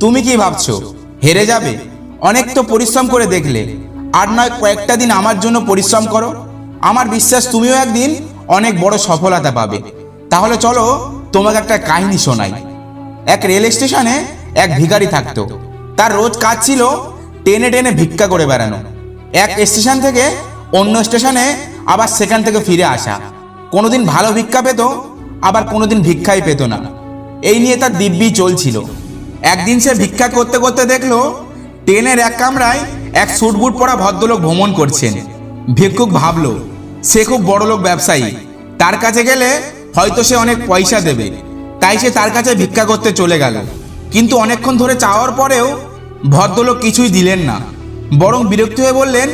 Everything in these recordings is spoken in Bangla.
তুমি কি ভাবছ? হেরে যাবে? অনেক তো পরিশ্রম করে দেখলে। আর নয়, কয়েকটা দিন আমার জন্য পরিশ্রম করো। আমার বিশ্বাস তুমিও একদিন অনেক বড় সফলতা পাবে। তাহলে চলো, তোমাকে একটা কাহিনী শোনাই। এক রেল স্টেশনে এক ভিখারি থাকতো। তার রোজ কাজ ছিল টেনে টেনে ভিক্ষা করে বেড়ানো। এক স্টেশন থেকে অন্য স্টেশনে আবার সেখান থেকে ফিরে আসা। কোনোদিন ভালো ভিক্ষা পেত, আবার কোনোদিন ভিক্ষাই পেত না। এই নিয়ে তার দিব্যি চলছিল। একদিন সে ভিক্ষা করতে করতে দেখল, ট্রেনের এক কামরায় এক সুটবুট পরা ভদ্রলোক ভ্রমণ করছেন। ভিক্ষুক ভাবলো, সে খুব বড় লোক ব্যবসায়ী। তার কাছে গেলে হয়তো সে অনেক পয়সা দেবে। তাই সে তার কাছে ভিক্ষা করতে চলে গেল। কিন্তু অনেকক্ষণ ধরে চাওয়ার পরেও ভদ্রলোক কিছুই দিলেন না। বরং বিরক্তি হয়ে বললেন,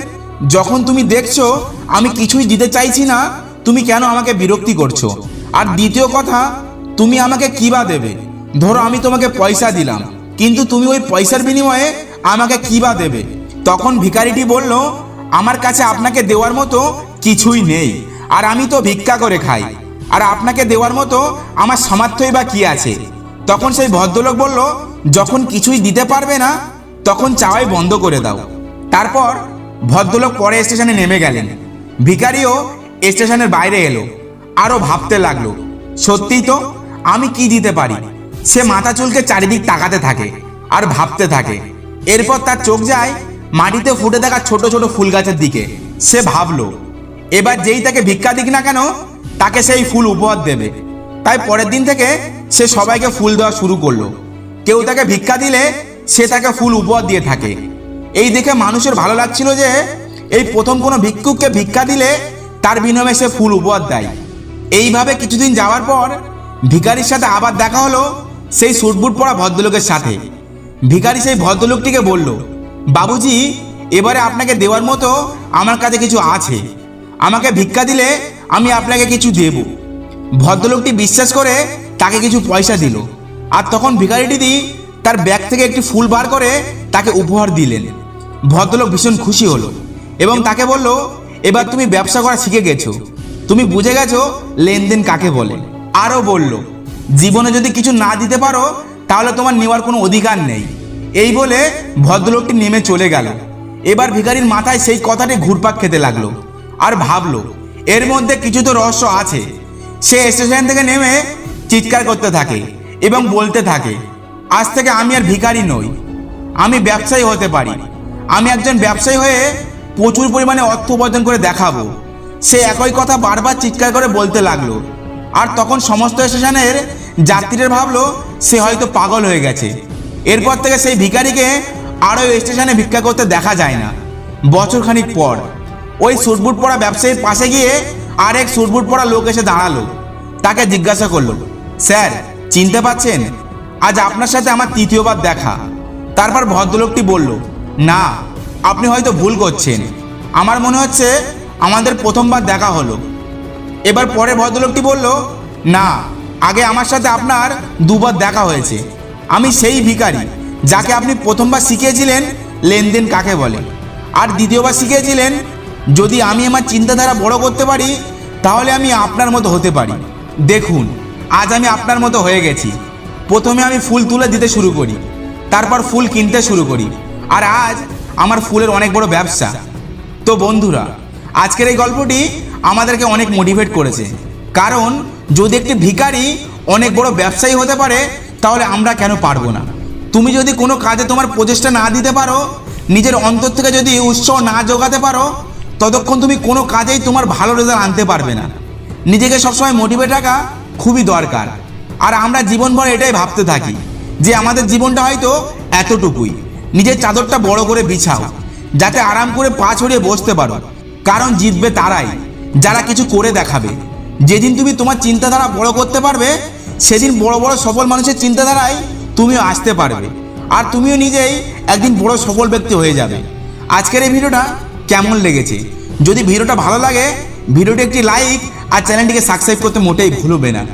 যখন তুমি দেখছ, আমি কিছুই দিতে চাইছি না, তুমি কেন আমাকে বিরক্তি করছ? আর দ্বিতীয় কথা, তুমি আমাকে কি বা দেবে? ধরো আমি তোমাকে পয়সা দিলাম, কিন্তু তুমি ওই পয়সার বিনিময়ে আমাকে কি বা দেবে? তখন ভিখারিটি বলল, আমার কাছে আপনাকে দেওয়ার মতো কিছুই নেই, আর আমি তো ভিক্ষা করে খাই। আর আপনাকে দেওয়ার মতো আমার সামর্থ্যই বা কি আছে? তখন সেই ভদ্রলোক বলল, যখন কিছুই দিতে পারবে না, তখন চাওয়াই বন্ধ করে দাও। তারপর ভদ্রলোক পরে স্টেশনে নেমে গেলেন। ভিখারিও স্টেশনের বাইরে এলো, আরও ভাবতে লাগল, সত্যিই তো আমি কি দিতে পারি? সে মাথা চুলকে চারিদিক তাকাতে থাকে আর ভাবতে থাকে। এরপর তার চোখ যায় মাটিতে ফুটে থাকা ছোট ছোট ফুল গাছের দিকে। সে ভাবলো, এবার যেই তাকে ভিক্ষা দিক না কেন, তাকে সেই ফুল উপহার দেবে। তাই পরের দিন থেকে সে সবাইকে ফুল দেওয়া শুরু করল। কেউ তাকে ভিক্ষা দিলে সে তাকে ফুল উপহার দিয়ে থাকে। এই দেখে মানুষের ভালো লাগছিল যে এই প্রথম কোনো ভিক্ষুককে ভিক্ষা দিলে তার বিনিময়ে সে ফুল উপহার দেয়। এইভাবে কিছুদিন যাওয়ার পর ভিখারির সাথে আবার দেখা হলো সেই সুটবুট পরা ভদ্রলোকের সাথে। ভিখারি সেই ভদ্রলোকটিকে বলল, বাবুজি, এবারে আপনাকে দেওয়ার মতো আমার কাছে কিছু আছে। আমাকে ভিক্ষা দিলে আমি আপনাকে কিছু দেব। ভদ্রলোকটি বিশ্বাস করে তাকে কিছু পয়সা দিল। আর তখন ভিখারিটি তার ব্যাগ থেকে একটি ফুল বার করে তাকে উপহার দিলেন। ভদ্রলোক ভীষণ খুশি হলো এবং তাকে বলল, এবার তুমি ব্যবসা করা শিখে গেছো। তুমি বুঝে গেছো লেনদেন কাকে বলে। আরও বলল জীবনে যদি কিছু না দিতে পারো, তাহলে তোমার নেওয়ার কোনো অধিকার নেই। এই বলে ভদ্রলোকটি নেমে চলে গেল। এবার ভিখারির মাথায় সেই কথাটি ঘুরপাক খেতে লাগল আর ভাবলো, এর মধ্যে কিছু তো রহস্য আছে। সে স্টেশন থেকে নেমে চিৎকার করতে থাকে এবং বলতে থাকে, আজ থেকে আমি আর ভিখারি নই। আমি ব্যবসায়ী হতে পারি। আমি একজন ব্যবসায়ী হয়ে প্রচুর পরিমাণে অর্থ উপার্জন করে দেখাবো। সে একই কথা বারবার চিৎকার করে বলতে লাগল আর তখন সমস্ত স্টেশনের যাত্রীরা ভাবলো সে হয়তো পাগল হয়ে গেছে। এরপর থেকে সেই ভিখারিকে আরও ওই স্টেশনে ভিক্ষা করতে দেখা যায় না। বছরখানিক পর ওই সুটবুট পরা ব্যবসায়ীর পাশে গিয়ে আরেক সুটবুট পরা লোক এসে দাঁড়াল। তাকে জিজ্ঞাসা করল, স্যার, চিনতে পাচ্ছেন? আজ আপনার সাথে আমার তৃতীয়বার দেখা। তারপর ভদ্রলোকটি বলল, না, আপনি হয়তো ভুল করছেন। আমার মনে হচ্ছে আমাদের প্রথমবার দেখা হলো। এবার পরে ভদ্রলোকটি বলল, না, আগে আমার সাথে আপনার দুবার দেখা হয়েছে। আমি সেই ভিখারি যাকে আপনি প্রথমবার শিখিয়েছিলেন লেনদেন কাকে বলে। আর দ্বিতীয়বার শিখিয়েছিলেন, যদি আমি আমার চিন্তাধারা বড় করতে পারি, তাহলে আমি আপনার মতো হতে পারি। দেখুন, আজ আমি আপনার মতো হয়ে গেছি। প্রথমে আমি ফুল তুলে দিতে শুরু করি, তারপর ফুল কিনতে শুরু করি। আর আজ আমার ফুলের অনেক বড় ব্যবসা। তো বন্ধুরা আজকের এই গল্পটি আমাদেরকে অনেক মোটিভেট করেছে। কারণ, যদি একটি ভিখারি অনেক বড় ব্যবসায়ী হতে পারে, তাহলে আমরা কেন পারব না? তুমি যদি কোনো কাজে তোমার প্রচেষ্টা না দিতে পারো, নিজের অন্তর থেকে যদি উৎসাহ না যোগাতে পারো, ততক্ষণ তুমি কোনো কাজেই তোমার ভালো রেজাল্ট আনতে পারবে না। নিজেকে সবসময় মোটিভেট রাখা খুবই দরকার। আর আমরা জীবনভর এটাই ভাবতে থাকি, যে আমাদের জীবনটা হয়তো এতটুকুই। নিজের চাদরটা বড় করে বিছাও, যাতে আরাম করে পা ছড়িয়ে বসতে পারো। কারণ জিতবে তারাই। যারা কিছু করে দেখাবে। যেদিন তুমি তোমার চিন্তাধারা বড় করতে পারবে, সেদিন বড় বড় সফল মানুষের চিন্তাধারায় তুমিও আসতে পারবে। আর তুমিও নিজেই একদিন বড় সফল ব্যক্তি হয়ে যাবে। আজকের এই ভিডিওটা কেমন লেগেছে? যদি ভিডিওটা ভালো লাগে, ভিডিওটি একটি লাইক আর চ্যানেলটিকে সাবস্ক্রাইব করতে মোটেই ভুলবে না।